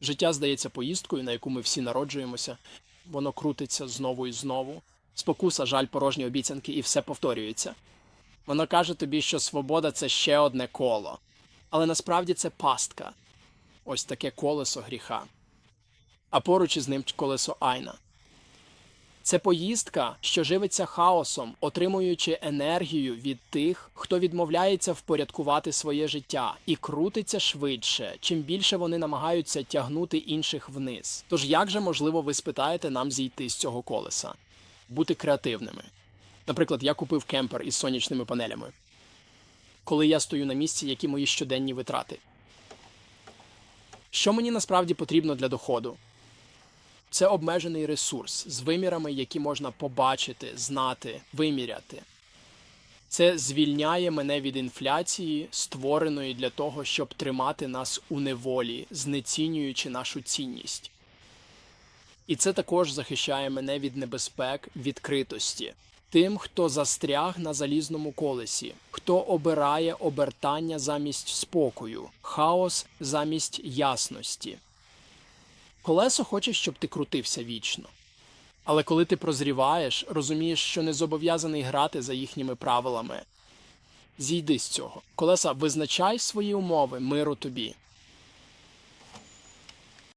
Життя здається поїздкою, на яку ми всі народжуємося. Воно крутиться знову і знову. Спокуса, жаль, порожні обіцянки, і все повторюється. Воно каже тобі, що свобода це ще одне коло. Але насправді це пастка. Ось таке колесо гріха. А поруч із ним колесо Айна. Це поїздка, що живиться хаосом, отримуючи енергію від тих, хто відмовляється впорядкувати своє життя і крутиться швидше, чим більше вони намагаються тягнути інших вниз. Тож як же можливо ви спитаєте нам зійти з цього колеса? Бути креативними. Наприклад, я купив кемпер із сонячними панелями. Коли я стою на місці, які мої щоденні витрати. Що мені насправді потрібно для доходу? Це обмежений ресурс з вимірами, які можна побачити, знати, виміряти. Це звільняє мене від інфляції, створеної для того, щоб тримати нас у неволі, знецінюючи нашу цінність. І це також захищає мене від небезпек відкритості. Тим, хто застряг на залізному колесі, хто обирає обертання замість спокою, хаос замість ясності. Колесо хоче, щоб ти крутився вічно. Але коли ти прозріваєш, розумієш, що не зобов'язаний грати за їхніми правилами. Зійди з цього. Колеса, визначай свої умови, миру тобі.